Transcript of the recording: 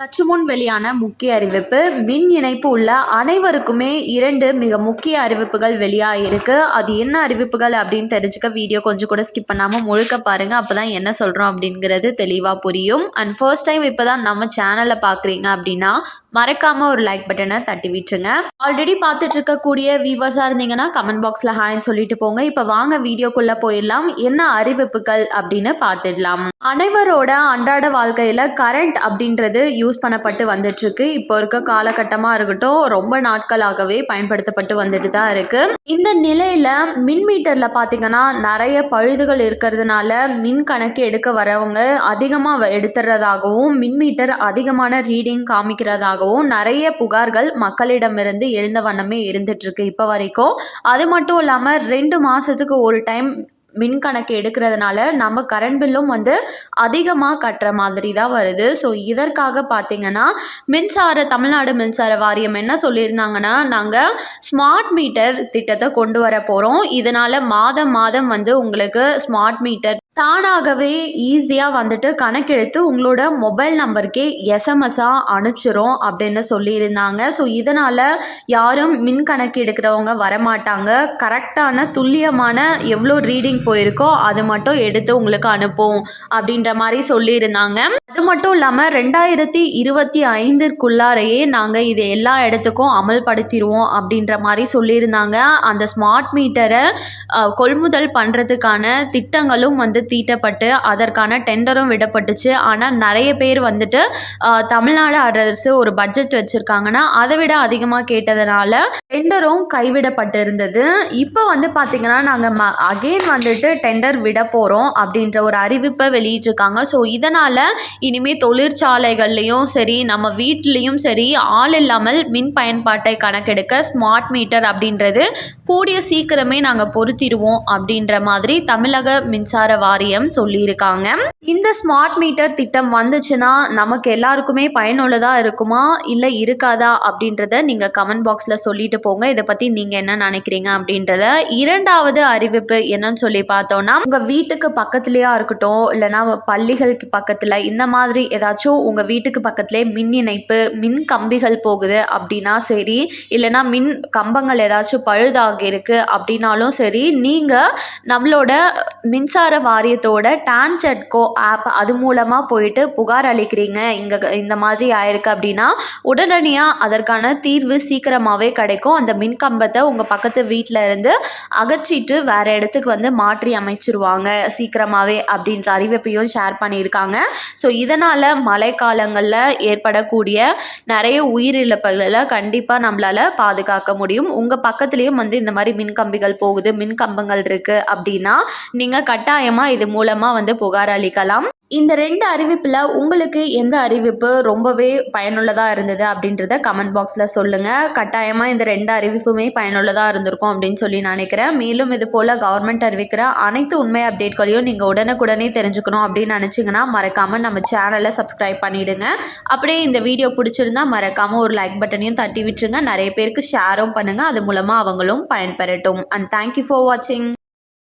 சற்று முன் வெளியான முக்கிய அறிவிப்பு மின் இணைப்பு உள்ள அனைவருக்குமே இரண்டு மிக முக்கிய அறிவிப்புகள் வெளியாகிருக்கு அது என்ன அறிவிப்புகள் அப்படின்னு தெரிஞ்சுக்க வீடியோ கொஞ்சம் கூட ஸ்கிப் பண்ணாமல் முழுக்க பாருங்கள் அப்போ தான் என்ன சொல்கிறோம் அப்படிங்கிறது தெளிவாக புரியும். அண்ட் ஃபர்ஸ்ட் டைம் இப்போ தான் நம்ம சேனலை பார்க்குறீங்க அப்படின்னா மறக்காமல் ஒரு லைக் பட்டனை தட்டி விட்டுருங்க. ஆல்ரெடி பார்த்துட்டு இருக்கக்கூடிய வியூவர்ஸாக இருந்தீங்கன்னா கமெண்ட் பாக்ஸில் ஹாய்ன்னு சொல்லிட்டு போங்க. இப்போ வாங்க வீடியோக்குள்ளே போயிடலாம். என்ன அறிவிப்புகள் அப்படின்னு பார்த்துடலாம். அனைவரோட அன்றாட வாழ்க்கையில் கரண்ட் அப்படின்றது யூஸ் பண்ணப்பட்டு வந்துட்டுருக்கு. இப்போ இருக்க காலகட்டமாக இருக்கட்டும் ரொம்ப நாட்களாகவே பயன்படுத்தப்பட்டு வந்துட்டு தான் இருக்குது இந்த நிலையில் மின் மீட்டரில் பார்த்தீங்கன்னா நிறைய பழுதுகள் இருக்கிறதுனால மின் கணக்கு எடுக்க வரவங்க அதிகமாக எடுத்துறதாகவும் மின் மீட்டர் அதிகமான ரீடிங் காமிக்கிறதாகவும் நிறைய புகார்கள் மக்களிடமிருந்து எழுந்த வண்ணமே இருந்துகிட்ருக்கு இப்போ வரைக்கும். அது மட்டும் இல்லாமல் ரெண்டு மாதத்துக்கு ஒரு டைம் மின் கணக்கு எடுக்கிறதுனால நம்ம கரண்ட் பில்லும் வந்து அதிகமாக கட்டுற மாதிரி தான் வருது. ஸோ இதற்காக பார்த்தீங்கன்னா மின்சார தமிழ்நாடு மின்சார வாரியம் என்ன சொல்லியிருந்தாங்கன்னா நாங்கள் ஸ்மார்ட் மீட்டர் திட்டத்தை கொண்டு வர போகிறோம் இதனால் மாதம் மாதம் வந்து உங்களுக்கு ஸ்மார்ட் மீட்டர் தானாகவே ஈஸியாக வந்துட்டு கணக்கெடுத்து உங்களோட மொபைல் நம்பருக்கே எஸ்எம்எஸ்ஸாக அனுப்பிச்சிரும் அப்படின்னு சொல்லியிருந்தாங்க. ஸோ இதனால் யாரும் மின் கணக்கு எடுக்கிறவங்க வரமாட்டாங்க. கரெக்டான துல்லியமான எவ்வளோ ரீடிங் போயிருக்கோ அது மட்டும் எடுத்து உங்களுக்கு அனுப்பும் அப்படின்ற மாதிரி சொல்லியிருந்தாங்க. அது மட்டும் இல்லாமல் ரெண்டாயிரத்தி இருபத்தி ஐந்திற்குள்ளாரையே நாங்கள் இது எல்லா இடத்துக்கும் அமல்படுத்திடுவோம் அப்படின்ற மாதிரி சொல்லியிருந்தாங்க. அந்த ஸ்மார்ட் மீட்டரை கொள்முதல் பண்ணுறதுக்கான திட்டங்களும் வந்து தீட்டப்பட்டு அதற்கான டெண்டரும் விடப்பட்டுச்சு. ஆனால் நிறைய பேர் வந்துட்டு தமிழ்நாடு அரசு ஒரு பட்ஜெட் வச்சுருக்காங்கன்னா அதை விட அதிகமாக கேட்டதுனால டெண்டரும் கைவிடப்பட்டு இருந்தது இப்போ வந்து பார்த்திங்கன்னா நாங்கள் ம அகெயின் வந்துட்டு டெண்டர் விட போகிறோம் அப்படின்ற ஒரு அறிவிப்பை வெளியிட்டிருக்காங்க. ஸோ இதனால் இனிமேல் தொழிற்சாலைகள்லேயும் சரி நம்ம வீட்லேயும் சரி ஆள் இல்லாமல் மின் பயன்பாட்டை கணக்கெடுக்க ஸ்மார்ட் மீட்டர் அப்படின்றது கூடிய சீக்கிரமே நாங்கள் பொருத்திடுவோம் அப்படின்ற மாதிரி தமிழக மின்சார வாரியம் சொல்லியிருக்காங்க. இந்த ஸ்மார்ட் மீட்டர் திட்டம் வந்துச்சுன்னா நமக்கு எல்லாருக்குமே பயனுள்ளதாக இருக்குமா? இல்லை இருக்காதா? அப்படின்றத நீங்கள் கமெண்ட் பாக்ஸில் சொல்லிட்டு போங்க. இதை பற்றி நீங்கள் என்ன நினைக்கிறீங்க அப்படின்றத. இரண்டாவது அறிவிப்பு என்னன்னு சொல்லி பார்த்தோன்னா உங்கள் வீட்டுக்கு பக்கத்துலேயா இருக்கட்டும் இல்லைனா பள்ளிகளுக்கு பக்கத்தில் இந்த மாதிரி ஏதாச்சும் உங்கள் வீட்டுக்கு பக்கத்துலேயே மின் இணைப்பு மின் கம்பிகள் போகுது அப்படின்னா சரி இல்லைனா மின் கம்பங்கள் ஏதாச்சும் பழுதாகி இருக்கு அப்படின்னாலும் சரி நீங்கள் நம்மளோட மின்சார வாரியத்தோட டான்செட்கோ ஆப் அது மூலமாக போயிட்டு புகார் அளிக்கிறீங்க. இங்கே இந்த மாதிரி ஆயிருக்கு அப்படின்னா உடனடியாக அதற்கான தீர்வு சீக்கிரமாகவே கிடைக்கும். அந்த மின் கம்பத்தை உங்கள் பக்கத்து வீட்டில் இருந்து அகற்றிட்டு வேறு இடத்துக்கு வந்து மாற்றி அமைச்சிருவாங்க சீக்கிரமாகவே அப்படின்ற அறிவிப்பையும் ஷேர் பண்ணியிருக்காங்க. ஸோ இதனால் மழைக்காலங்களில் ஏற்படக்கூடிய நிறைய உயிரிழப்புகளை கண்டிப்பாக நம்மளால் பாதுகாக்க முடியும். உங்கள் பக்கத்துலேயும் வந்து இந்த மாதிரி மின் கம்பிகள் போகுது மின் கம்பங்கள் இருக்குது அப்படின்னா நீங்கள் கட்டாயமாக இது மூலமாக வந்து புகார் அளிக்கலாம். இந்த ரெண்டு அறிவிப்பில் உங்களுக்கு எந்த அறிவிப்பு ரொம்பவே பயனுள்ளதாக இருந்தது அப்படின்றத கமெண்ட் பாக்ஸில் சொல்லுங்கள் கட்டாயமாக இந்த ரெண்டு அறிவிப்புமே பயனுள்ளதாக இருந்திருக்கும் அப்படின்னு சொல்லி நினைக்கிறேன். மேலும் இது போல் கவர்மெண்ட் அறிவிக்கிற அனைத்து உண்மை அப்டேட்களையும் நீங்கள் உடனுக்குடனே தெரிஞ்சுக்கணும் அப்படின்னு நினச்சிங்கன்னா மறக்காமல் நம்ம சேனலை சப்ஸ்கிரைப் பண்ணிவிடுங்க அப்படியே இந்த வீடியோ பிடிச்சிருந்தா மறக்காமல் ஒரு லைக் பட்டனையும் தட்டி விட்டுருங்க. நிறைய பேருக்கு ஷேரும் பண்ணுங்கள் அது மூலமாக அவங்களும் பயன்பெறட்டும். அண்ட் தேங்க்யூ ஃபார் வாட்சிங்